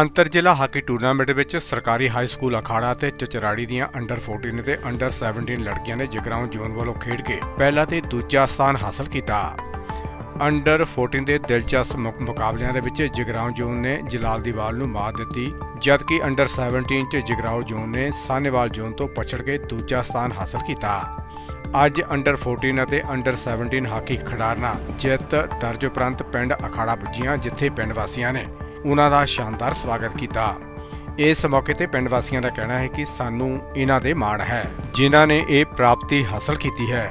ਅੰਤਰ ਜ਼ਿਲ੍ਹਾ hockey tournament ਵਿੱਚ ਸਰਕਾਰੀ ਹਾਈ ਸਕੂਲ ਅਖਾੜਾ ਤੇ ਚਚਰਾੜੀ ਦੀਆਂ ਅੰਡਰ 14 ਤੇ ਅੰਡਰ 17 ਲੜਕੀਆਂ ਨੇ ਜਗਰਾਉਂ ਜ਼ੋਨ ਵੱਲੋਂ ਖੇਡ ਕੇ ਪਹਿਲਾ ਤੇ ਦੂਜਾ ਸਥਾਨ ਹਾਸਲ ਕੀਤਾ। ਅੰਡਰ 14 ਦੇ ਦਿਲਚਸਪ ਮੁਕ- ਮੁਕਾਬਲਿਆਂ ਦੇ ਵਿੱਚ ਜਗਰਾਉਂ ਜ਼ੋਨ ਨੇ ਜਲਾਲ ਦੀਵਾਲ ਨੂੰ ਮਾਤ ਦਿੱਤੀ, ਜਦਕਿ ਅੰਡਰ 17 ਚ ਜਗਰਾਉਂ ਜ਼ੋਨ ਨੇ ਸਾਨੇਵਾਲ ਜ਼ੋਨ ਤੋਂ ਪਛੜ ਕੇ ਦੂਜਾ ਸਥਾਨ ਹਾਸਲ ਕੀਤਾ। ਅੱਜ ਅੰਡਰ 14 ਅਤੇ ਅੰਡਰ 17 ਹਾਕੀ ਖਿਡਾਰਨਾਂ ਜਿੱਤ ਦਰਜ ਉਪਰੰਤ ਪਿੰਡ ਅਖਾੜਾ ਪੁੱਜੀਆਂ, ਜਿੱਥੇ ਪਿੰਡ ਵਾਸੀਆਂ ਨੇ ਉਹਨਾਂ ਦਾ ਸ਼ਾਨਦਾਰ ਸਵਾਗਤ ਕੀਤਾ। ਇਸ ਮੌਕੇ ਤੇ ਪਿੰਡ ਵਾਸੀਆਂ ਦਾ ਕਹਿਣਾ ਹੈ ਕਿ ਸਾਨੂੰ ਇਹਨਾਂ ਦੇ ਮਾਣ ਹੈ, ਜਿਨ੍ਹਾਂ ਨੇ ਇਹ ਪ੍ਰਾਪਤੀ ਹਾਸਲ ਕੀਤੀ ਹੈ।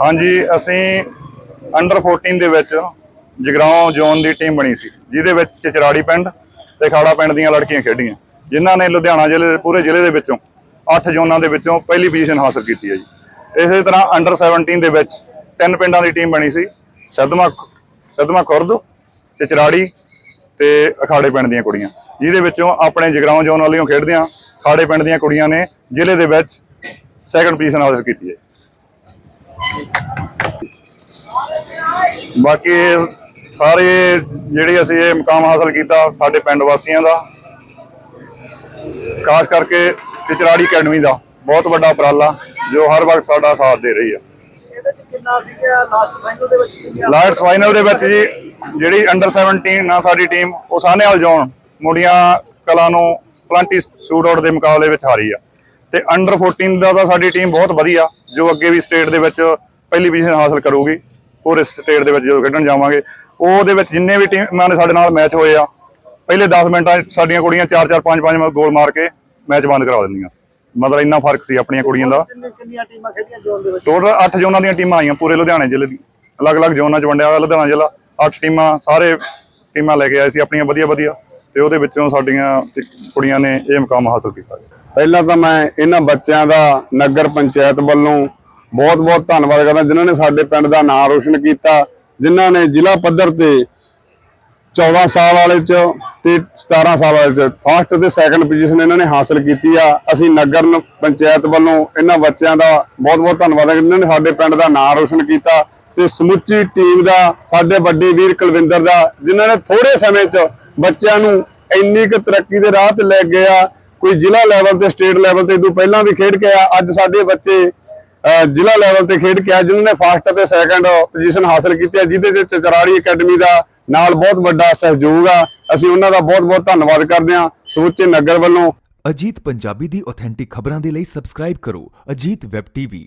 ਹਾਂਜੀ, ਅਸੀਂ ਅੰਡਰ 14 ਦੇ ਵਿੱਚ ਜਗਰਾਉਂ ਜ਼ੋਨ ਦੀ ਟੀਮ ਬਣੀ ਸੀ, ਜਿਹਦੇ ਵਿੱਚ ਚਚਰਾੜੀ ਪਿੰਡ ਤੇ ਖਾੜਾ ਪਿੰਡ ਦੀਆਂ ਲੜਕੀਆਂ ਖੇਡੀਆਂ। ਜਿਨ੍ਹਾਂ ਨੇ ਲੁਧਿਆਣਾ ਜ਼ਿਲ੍ਹੇ ਦੇ, ਪੂਰੇ ਜ਼ਿਲ੍ਹੇ ਦੇ ਵਿੱਚੋਂ 8 ਜ਼ੋਨਾਂ ਦੇ ਵਿੱਚੋਂ ਪਹਿਲੀ ਪੋਜੀਸ਼ਨ ਹਾਸਲ ਕੀਤੀ ਹੈ ਜੀ। ਇਸੇ ਤਰ੍ਹਾਂ ਅੰਡਰ 17 ਦੇ ਵਿੱਚ ਤਿੰਨ ਪਿੰਡਾਂ ਦੀ ਟੀਮ ਬਣੀ ਸੀ, ਸਦਮਾ ਸਦਮਾ ਖੁਰਦ, ਚਚਰਾੜੀ ਤੇ ਅਖਾੜੇ ਪਿੰਡ ਦੀਆਂ ਕੁੜੀਆਂ। ਜਿਹਦੇ ਵਿੱਚੋਂ ਆਪਣੇ ਜਗਰਾਉਂ ਜ਼ੋਨ ਵਾਲੀਆਂ ਖੇਡਦੀਆਂ ਖਾੜੇ ਪਿੰਡ ਦੀਆਂ ਕੁੜੀਆਂ ਨੇ ਜ਼ਿਲ੍ਹੇ ਦੇ ਵਿੱਚ ਸੈਕੰਡ ਪੋਜੀਸ਼ਨ ਹਾਸਲ ਕੀਤੀ ਹੈ। ਬਾਕੀ ਸਾਰੇ ਜਿਹੜੇ ਅਸੀਂ ਇਹ ਮੁਕਾਮ ਹਾਸਲ ਕੀਤਾ ਸਾਡੇ ਪਿੰਡ ਵਾਸੀਆਂ ਦਾ ਖਾਸ ਕਰਕੇ ਪਿਚਰਾੜੀ ਅਕੈਡਮੀ ਦਾ ਬਹੁਤ ਵੱਡਾ ਉਪਰਾਲਾ ਜੋ ਹਰ ਵਕਤ ਸਾਡਾ ਸਾਥ ਦੇ ਰਹੀ ਹੈ। ਇਹਦੇ ਚ ਕਿੰਨਾ ਸੀਗਾ? ਲਾਸਟ ਫਾਈਨਲ ਦੇ ਵਿੱਚ ਕਿੰਨੀਆਂ ਲਾਸਟ ਫਾਈਨਲ ਦੇ ਵਿੱਚ ਜੀ ਜਿਹੜੀ ਅੰਡਰ 17 ਨਾ ਸਾਡੀ ਟੀਮ ਉਹ ਸਾਹਨੇਵਾਲ ਜ਼ੋਨ ਮੁੰਡੀਆਂ ਕਲਾ ਨੂੰ ਪਲੰਟੀ ਸ਼ੂਟ ਆਊਟ ਦੇ ਮੁਕਾਬਲੇ ਵਿੱਚ ਹਾਰੀ ਆ। ਤੇ ਅੰਡਰ 14 ਦਾ ਤਾਂ ਸਾਡੀ ਟੀਮ ਬਹੁਤ ਵਧੀਆ ਜੋ ਅੱਗੇ ਵੀ ਸਟੇਟ ਦੇ ਵਿੱਚ ਪਹਿਲੀ ਪੋਜੀਸ਼ਨ ਹਾਸਲ ਕਰੂਗੀ ਪੂਰੇ ਸਟੇਟ ਦੇ ਵਿੱਚ ਜਦੋਂ ਖੇਡਣ ਜਾਵਾਂਗੇ ਉਹਦੇ ਵਿੱਚ ਜਿੰਨੇ ਵੀ ਟੀਮਾਂ ਨੇ ਸਾਡੇ ਨਾਲ ਮੈਚ ਹੋਏ ਆ ਪਹਿਲੇ 10 ਮਿੰਟਾਂ ਸਾਡੀਆਂ ਕੁੜੀਆਂ 4-4 5-5 ਗੋਲ ਮਾਰ ਕੇ ਮੈਚ ਬੰਦ ਕਰਾ ਦਿੰਦੀਆਂ ਮਤਲਬ ਇੰਨਾ ਫ਼ਰਕ ਸੀ ਆਪਣੀਆਂ ਕੁੜੀਆਂ ਦਾ। ਟੋਟਲ 8 ਜ਼ੋਨਾਂ ਦੀਆਂ ਟੀਮਾਂ ਆਈਆਂ ਪੂਰੇ ਲੁਧਿਆਣੇ ਜ਼ਿਲ੍ਹੇ ਦੀ। ਅਲੱਗ-ਅਲੱਗ ਜ਼ੋਨਾਂ 'ਚ ਵੰਡਿਆ ਹੋਇਆ ਲੁਧਿਆਣਾ ਜ਼ਿਲ੍ਹਾ। ਅੱਠ ਟੀਮਾਂ, ਸਾਰੇ ਟੀਮਾਂ ਲੈ ਕੇ ਆਏ ਸੀ, ਆਪਣੀਆਂ ਵਧੀਆ-ਵਧੀਆ ਤੇ ਉਹਦੇ ਵਿੱਚੋਂ ਸਾਡੀਆਂ ਕੁੜੀਆਂ ਨੇ ਇਹ ਮੁਕਾਮ ਹਾਸਲ ਕੀਤਾ ਪਹਿਲਾਂ ਤਾਂ ਮੈਂ ਇਹਨਾਂ ਬੱਚਿਆਂ ਦਾ ਨਗਰ ਪੰਚਾਇਤ ਵੱਲੋਂ ਬਹੁਤ-ਬਹੁਤ ਧੰਨਵਾਦ ਕਰਦਾ, ਜਿਨ੍ਹਾਂ ਨੇ ਸਾਡੇ ਪਿੰਡ ਦਾ ਨਾਮ ਰੋਸ਼ਨ ਕੀਤਾ, ਜਿਨ੍ਹਾਂ ਨੇ ਜ਼ਿਲ੍ਹਾ ਪੱਧਰ ਤੇ 14 ਸਾਲ ਵਾਲੇ ਚ ਤੇ 17 ਸਾਲ ਵਾਲੇ ਚ ਫਸਟ ਤੇ ਸੈਕੰਡ ਪੋਜੀਸ਼ਨ ਇਹਨਾਂ ਨੇ ਹਾਸਲ ਕੀਤੀ ਆ। ਅਸੀਂ ਨਗਰ ਪੰਚਾਇਤ ਵੱਲੋਂ ਇਹਨਾਂ ਬੱਚਿਆਂ ਦਾ ਬਹੁਤ-ਬਹੁਤ ਧੰਨਵਾਦ ਹੈ, ਜਿਨ੍ਹਾਂ ਨੇ ਸਾਡੇ ਪਿੰਡ ਦਾ ਨਾਮ ਰੋਸ਼ਨ ਕੀਤਾ। ਤੇ ਸਮੁੱਚੀ ਟੀਮ ਦਾ, ਸਾਡੇ ਵੱਡੇ ਵੀਰ ਕੁਲਵਿੰਦਰ ਦਾ, ਜਿਨ੍ਹਾਂ ਨੇ ਥੋੜੇ ਸਮੇਂ ਚ ਬੱਚਿਆਂ ਨੂੰ ਇੰਨੀ ਕੁ ਤਰੱਕੀ ਦੇ ਰਾਹ ਤੇ ਲੈ ਗਏ ਆ ਕੋਈ ਜ਼ਿਲ੍ਹਾ ਲੈਵਲ ਤੇ, ਸਟੇਟ ਲੈਵਲ ਤੇ, ਇਦੋਂ ਪਹਿਲਾਂ ਵੀ ਖੇਡ ਕੇ ਆ, ਅੱਜ ਸਾਡੇ ਬੱਚੇ ਜ਼ਿਲ੍ਹਾ ਲੈਵਲ ਤੇ ਖੇਡ ਕੇ ਆ, ਜਿਨ੍ਹਾਂ ਨੇ ਫਸਟ ਅਤੇ ਸੈਕੰਡ ਪੋਜੀਸ਼ਨ ਹਾਸਲ ਕੀਤੀ ਹੈ, ਜਿਹਦੇ 'ਚ ਚਚਰਾੜੀ ਅਕੈਡਮੀ ਦਾ ਨਾਲ ਬਹੁਤ ਵੱਡਾ ਸਹਿਯੋਗ ਆ। ਅਸੀਂ ਉਹਨਾਂ ਦਾ ਬਹੁਤ-ਬਹੁਤ ਧੰਨਵਾਦ ਕਰਦੇ ਹਾਂ, ਸਮੁੱਚੇ ਨਗਰ ਵੱਲੋਂ। ਅਜੀਤ ਪੰਜਾਬੀ ਦੀ ਆਥੈਂਟਿਕ ਖਬਰਾਂ ਦੇ ਲਈ ਸਬਸਕ੍ਰਾਈਬ ਕਰੋ, ਅਜੀਤ ਵੈਬ ਟੀਵੀ